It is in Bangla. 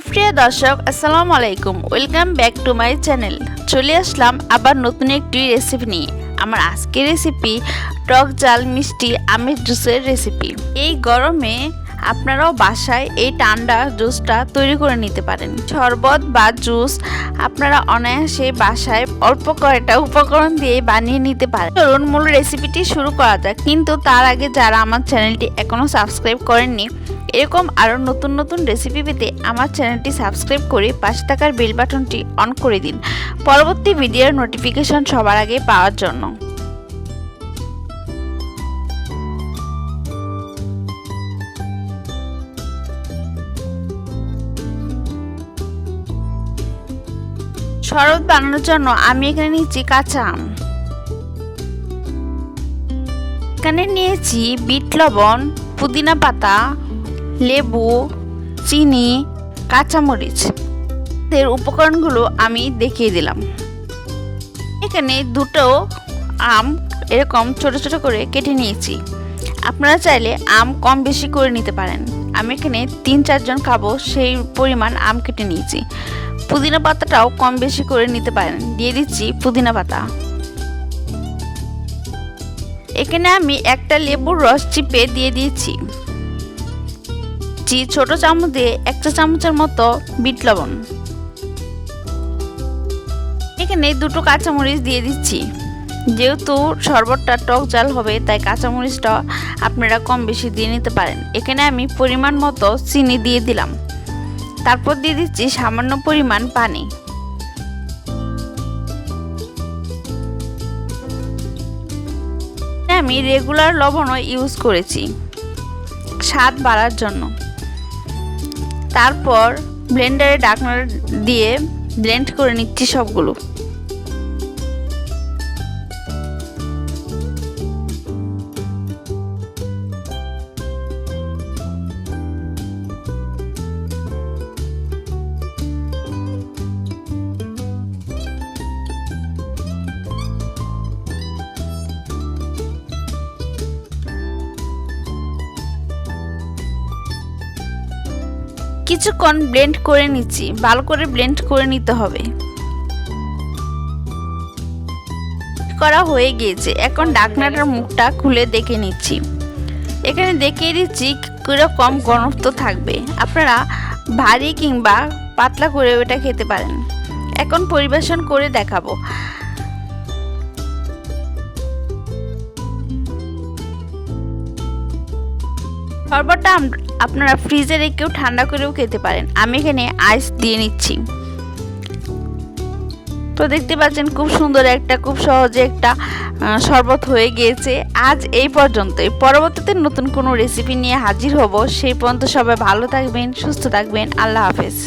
সুপ্রিয় দর্শক, আসসালামু আলাইকুম। Welcome back to my channel চলে আসলাম আবার নতুন একটি রেসিপি নিয়ে। আমার আজকের রেসিপি টক জাল মিষ্টি আমের জুসের রেসিপি এই গরমে আপনারাও বাসায় এই ঠান্ডা জুসটা তৈরি করে নিতে পারেন। শরবত বা জুস আপনারা অনায়াসে বাসায় অল্প কয়েকটা উপকরণ দিয়ে বানিয়ে নিতে পারেন। চলুন, মূল রেসিপিটি শুরু করা যাক। কিন্তু তার আগে যারা আমার চ্যানেলটি এখনও সাবস্ক্রাইব করেননি, এরকম আরও নতুন নতুন রেসিপি পেতে আমার চ্যানেলটি সাবস্ক্রাইব করে পাশে থাকার বেল বাটনটি অন করে দিন। পরবর্তী ভিডিওর নোটিফিকেশন সবার আগে পাওয়ার জন্য। শরবত বানানোর জন্য আমি এখানে নিচ্ছি কাঁচা আম। এখানে নিয়েছি বিট লবণ, পুদিনা পাতা, লেবু, চিনি, কাঁচামরিচ। এর উপকরণগুলো আমি দেখিয়ে দিলাম। এখানে দুটো আম এরকম ছোট ছোট করে কেটে নিয়েছি। আপনারা চাইলে আম কম বেশি করে নিতে পারেন। আমি এখানে তিন চারজন খাব, সেই পরিমাণ আম কেটে নিয়েছি। পুদিনা পাতাটাও কম বেশি করে নিতে পারেন। দিয়ে দিচ্ছি পুদিনা পাতা। এখানে আমি একটা লেবুর রস চিপে দিয়ে দিয়েছি। দিচ্ছি ছোট চামচ দিয়ে একটা চামচের মতো বিট লবণ। এখানে দুটো কাঁচামরিচ দিয়ে দিচ্ছি। যেহেতু শরবতটা টক জাল হবে, তাই কাঁচামরিচটা আপনারা কম বেশি দিয়ে নিতে পারেন। এখানে আমি পরিমাণ মতো চিনি দিয়ে দিলাম। তারপর দিয়ে দিচ্ছি সামান্য পরিমাণ পানি। আমি রেগুলার লবণও ইউজ করেছি, স্বাদ বাড়ার জন্য। তারপর ব্লেন্ডারে ডাকনা দিয়ে ব্লেন্ড করে নিচ্ছি সবগুলো। কিছুক্ষণ ব্লেন্ড করে নিচ্ছি, ভালো করে ব্লেন্ড করে নিতে হবে। করা হয়ে গিয়েছে। এখন ডাকনাটার মুখটা খুলে দেখে নিচ্ছি। এখানে দেখিয়ে দিচ্ছি কীরকম ঘনত্ব থাকবে। আপনারা ভারী কিংবা পাতলা করে ওটা খেতে পারেন। এখন পরিবেশন করে দেখাবো। শরবতটা আপনারা ফ্রিজে রেখেও ঠান্ডা করেও খেতে পারেন। আমি এখানে আইস দিয়ে নিচ্ছি। তো দেখতে পাচ্ছেন খুব সুন্দর একটা, খুব সহজে একটা শরবত হয়ে গিয়েছে। আজ এই পর্যন্তই। পরবর্তীতে নতুন কোনো রেসিপি নিয়ে হাজির হব। সেই পর্যন্ত সবাই ভালো থাকবেন, সুস্থ থাকবেন। আল্লাহ হাফেজ।